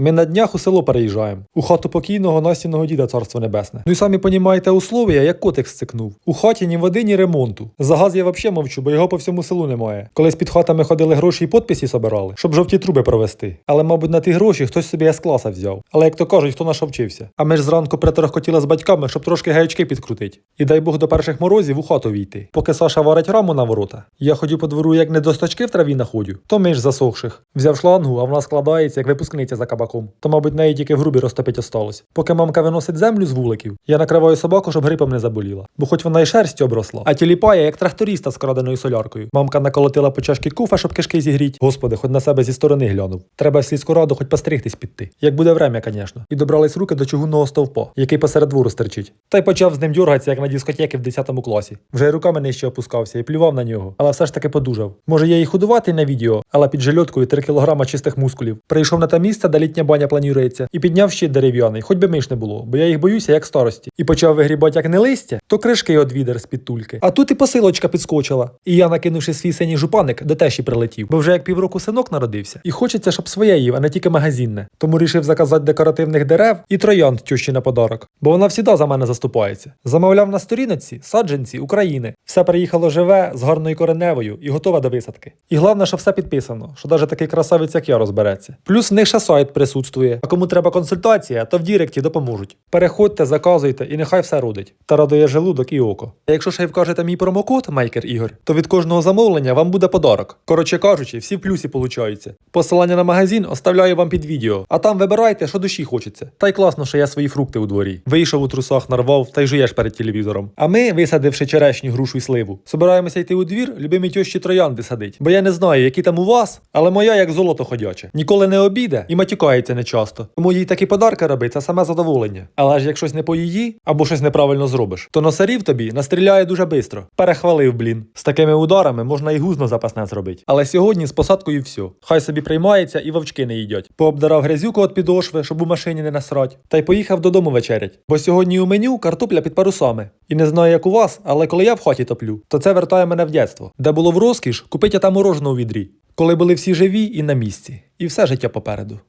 Ми на днях у село переїжджаємо. У хату покійного Настіного діда царство небесне. Ну і самі понімаєте условия, як котик стикнув. У хаті ні води, ні ремонту. За газ я взагалі мовчу, бо його по всьому селу немає. Колись під хатами ходили гроші і подписи собирали, щоб жовті труби провести. Але, мабуть, на ті гроші хтось собі з класа взяв. Але як то кажуть, хто на вчився. А ми ж зранку приторохкотіли з батьками, щоб трошки гаячки підкрутить. І дай Бог до перших морозів у хату війти. Поки Саша варить раму на ворота, я ходю по двору, як не до сточки в траві находю, то ми ж засохших. Взяв шлангу, а вона складається, як випускниця за кабаком. То, мабуть, неї тільки в грубі розтопить осталось. Поки мамка виносить землю з вуликів, я накриваю собаку, щоб грипом не заболіла. Бо хоч вона і шерстю обросла, а тіліпає, як тракториста з краденою соляркою. Мамка наколотила по чашки куфа, щоб кишки зігріть. Господи, хоч на себе зі сторони глянув. Треба в сільську раду хоч постригтись піти. Як буде время, звісно. І добрались руки до чугунного стовпа, який посеред двору стерчить. Та й почав з ним дюргатися, як на дискотеки в 10 класі. Вже й руками нижче опускався і плював на нього, але все ж таки подужав. Може, я і худуватий на відео, але під жильоткою 3 кілограма чистих мускулів. Прийшов на те місце, де літня баня планується, і підняв щит дерев'яний, хоч би миш не було, бо я їх боюся, як старості. І почав вигрібати як не листя, то кришки од відер з-під тульки. А тут і посилочка підскочила. І я, накинувши свій синій жупаник, до тещі прилетів, бо вже як півроку синок народився. І хочеться, щоб своє їв, а не тільки магазинне. Тому рішив заказати декоративних дерев і троянд тющі на подарок. Бо вона всіда за мене заступається. Замовляв на сторінці саджанці України. Все приїхало живе з гарною кореневою і готове до висадки. І головне, що все підписано, що навіть такий красавець, як я, розбереться. Плюс в них ще сайт присутствує. А кому треба консультація, то в Діректі допоможуть. Переходьте, заказуйте і нехай все родить. Та радує желудок і око. А якщо ще й вкажете мій промокод Майкер Ігор, то від кожного замовлення вам буде подарок. Коротше кажучи, всі плюсі получаються. Посилання на магазин оставляю вам під відео, а там вибирайте, що душі хочеться. Та й класно, що я свої фрукти у дворі. Вийшов у трусах, нарвав та й жуєш перед телевізором. А ми, висадивши черешню, грушу й сливу, собираємося йти у двір, любимі тьощі троянди садить. Бо я не знаю, які там у вас, але моя як золото ходяче. Ніколи не обіде і матюкається нечасто. Тому їй такі подарки робить, це саме задоволення. Але ж як щось не по її або щось неправильно зробиш, то носарів тобі настріляє дуже бистро. Перехвалив, блін. З такими ударами можна і гузно запасне зробити. Але сьогодні з посадкою все. Хай собі приймається і вовчки не їдять. Пообдирав грязюку від підошви, щоб у машині не насрать. Та й поїхав додому вечерять. Бо сьогодні у меню картопля під парусами. І не знаю, як у вас, але коли я в хаті топлю, то це вертає мене в дєтство, де було в розкіш купити там мороженого у відрі. Коли були всі живі і на місці. І все життя попереду.